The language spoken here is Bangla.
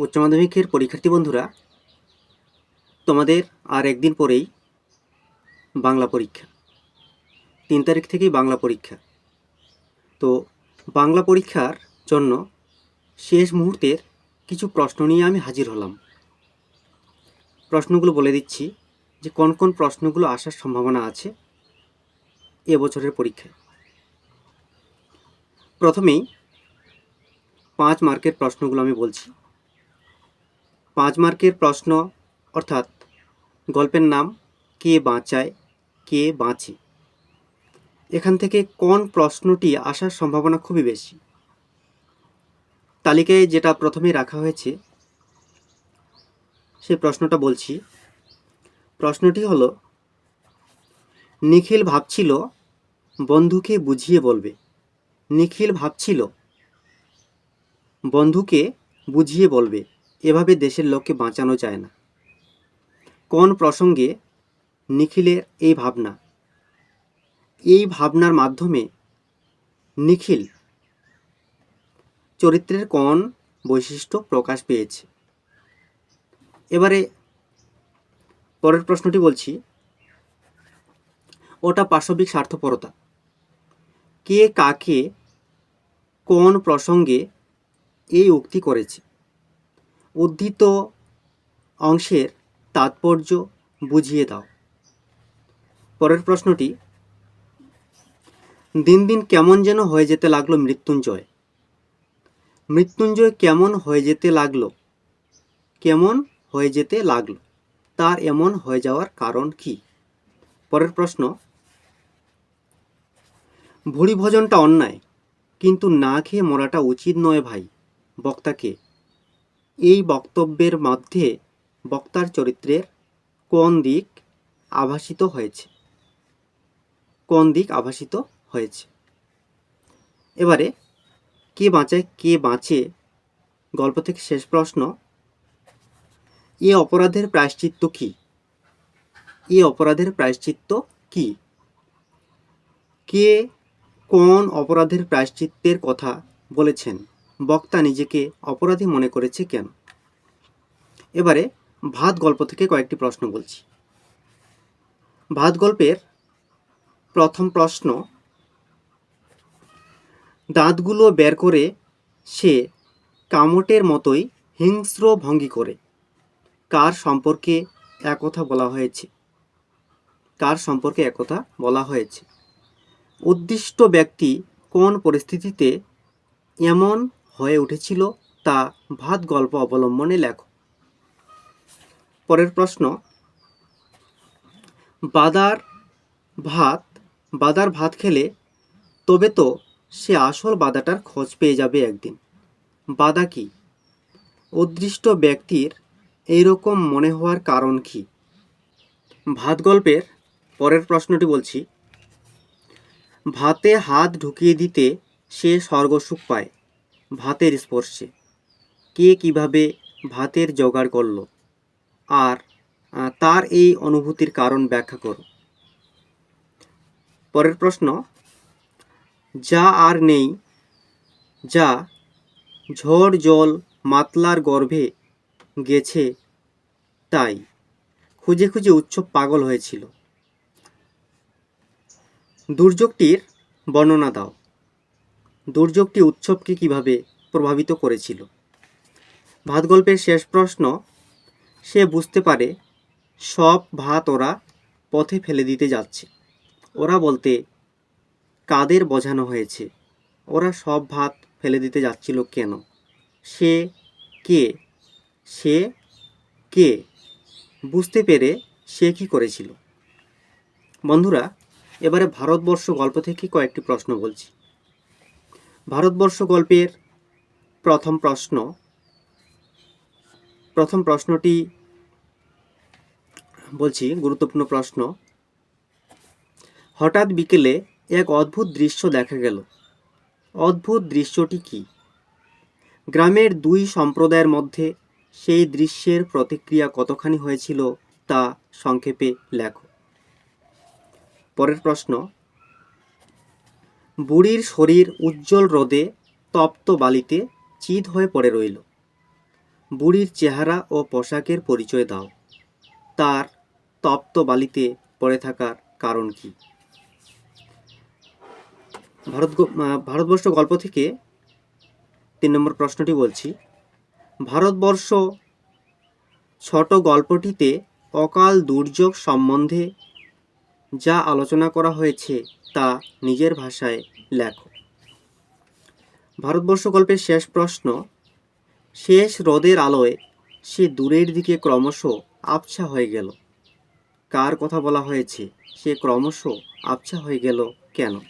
উচ্চ মাধ্যমিকের পরীক্ষার্থী বন্ধুরা, তোমাদের আর একদিন পরেই বাংলা পরীক্ষা। তিন তারিখ থেকেই বাংলা পরীক্ষা। তো বাংলা পরীক্ষার জন্য শেষ মুহূর্তের কিছু প্রশ্ন নিয়ে আমি হাজির হলাম। প্রশ্নগুলো বলে দিচ্ছি যে কোন কোন প্রশ্নগুলো আসার সম্ভাবনা আছে এবছরের পরীক্ষায়। প্রথমেই পাঁচ মার্কের প্রশ্নগুলো আমি বলছি। পাঁচ মার্কের প্রশ্ন, অর্থাৎ গল্পের নাম, কে বাঁচায়, কে বাঁচে। এখান থেকে কোন প্রশ্নটি আসার সম্ভাবনা খুবই বেশি। তালিকায় যেটা প্রথমে রাখা হয়েছে সেই প্রশ্নটা বলছি। প্রশ্নটি হলো, নিখিল ভাবছিল, বন্ধুকে বুঝিয়ে বলবে। নিখিল ভাবছিল, বন্ধুকে বুঝিয়ে বলবে। এভাবে দেশের লোককে বাঁচানো যায় না। কোন প্রসঙ্গে নিখিলের এই ভাবনা? এই ভাবনার মাধ্যমে নিখিল চরিত্রের কোন বৈশিষ্ট্য প্রকাশ পেয়েছে? এবারে পরের প্রশ্নটি বলছি। ওটা পাশবিক স্বার্থপরতা। কে কাকে কোন প্রসঙ্গে এই উক্তি করেছে? উদ্ধৃত অংশের তাৎপর্য বুঝিয়ে দাও। পরের প্রশ্নটি, দিন দিন কেমন যেন হয়ে যেতে লাগল মৃত্যুঞ্জয়। মৃত্যুঞ্জয় কেমন হয়ে যেতে লাগল? কেমন হয়ে যেতে লাগল? তার এমন হয়ে যাওয়ার কারণ কি? পরের প্রশ্ন ভুড়ি ভোজনটা অন্যায়, কিন্তু না খেয়ে মরাটা উচিত নয় ভাই, বক্তাকে। এই বক্তব্যের মধ্যে বক্তার চরিত্রের কোন দিক আভাসিত হয়েছে? কোন দিক আভাসিত হয়েছে? এবারে কে বাঁচায়, কে বাঁচে গল্প থেকে শেষ প্রশ্ন, এ অপরাধের প্রায়শ্চিত্ত কি? এ অপরাধের প্রায়শ্চিত্ত কি? কে কোন অপরাধের প্রায়শ্চিত্তের কথা বলেছেন? বক্তা নিজেকে অপরাধী মনে করেছে কেন? এবারে ভাত গল্প থেকে কয়েকটি প্রশ্ন বলছি। ভাত গল্পের প্রথম প্রশ্ন, দাঁতগুলো বের করে সে কামটের মতোই হিংস্র ভঙ্গি করে। কার সম্পর্কে একথা বলা হয়েছে? কার সম্পর্কে একথা বলা হয়েছে? উদ্দিষ্ট ব্যক্তি কোন পরিস্থিতিতে এমন হয়ে উঠেছিল তা ভাত গল্প অবলম্বনে লেখ। পরের প্রশ্ন, বাদার ভাত বাদার ভাত খেলে তবে তো সে আসল বাদাটার খোঁজ পেয়ে যাবে একদিন। বাদা কি? উদ্দিষ্ট ব্যক্তির এইরকম মনে হওয়ার কারণ কি? ভাত গল্পের পরের প্রশ্নটি বলছি, ভাতে হাত ঢুকিয়ে দিতে সে স্বর্গসুখ পায়। ভাতের স্পর্শে। কে কীভাবে ভাতের জোগাড় করল? আর তার এই অনুভূতির কারণ ব্যাখ্যা করো। পরের প্রশ্ন, যা আর নেই, যা ঝড় জল মাতলার গর্ভে গেছে, তাই খুঁজে খুঁজে উৎসব পাগল হয়েছিল। দুর্যোগটির বর্ণনা দাও। দুর্যোগটি উৎসবকে কীভাবে প্রভাবিত করেছিল? ভাত গল্পের শেষ প্রশ্ন, সে বুঝতে পারে, সব ভাত ওরা পথে ফেলে দিতে যাচ্ছে। ওরা বলতে, কাদের বোঝানো হয়েছে? ওরা সব ভাত ফেলে দিতে যাচ্ছিল কেন? সে কে? সে কে? বুঝতে পেরে সে কি করেছিল? বন্ধুরা, এবারে ভারতবর্ষ গল্প থেকে কয়েকটি প্রশ্ন বলছি। ভারতবর্ষ গল্পের প্রথম প্রশ্ন। প্রথম প্রশ্নটি বলছি, গুরুত্বপূর্ণ প্রশ্ন। হঠাৎ বিকেলে এক অদ্ভুত দৃশ্য দেখা গেল। অদ্ভুত দৃশ্যটি কি? গ্রামের দুই সম্প্রদায়ের মধ্যে সেই দৃশ্যের প্রতিক্রিয়া কতখানি হয়েছিল তা সংক্ষেপে লেখো। পরের প্রশ্ন বুড়ির শরীর উজ্জ্বল রোদে তপ্ত বালিতে চিত হয়ে পড়ে রইল। বুড়ির চেহারা ও পোশাকের পরিচয় দাও। তার তপ্ত বালিতে পড়ে থাকার কারণ কি? ভারত ভারতবর্ষ গল্প থেকে তিন নম্বর প্রশ্নটি বলছি। ভারতবর্ষ ছোট গল্পটিতে অকাল দুর্যোগ সম্বন্ধে যা আলোচনা করা হয়েছে তা নিজের ভাষায় লেখো। ভারতবর্ষ গল্পের শেষ প্রশ্ন, শেষ হ্রদের আলোয় সে দূরের দিকে ক্রমশ আবছা হয়ে গেল। কার কথা বলা হয়েছে? সে ক্রমশ আবছা হয়ে গেল কেন?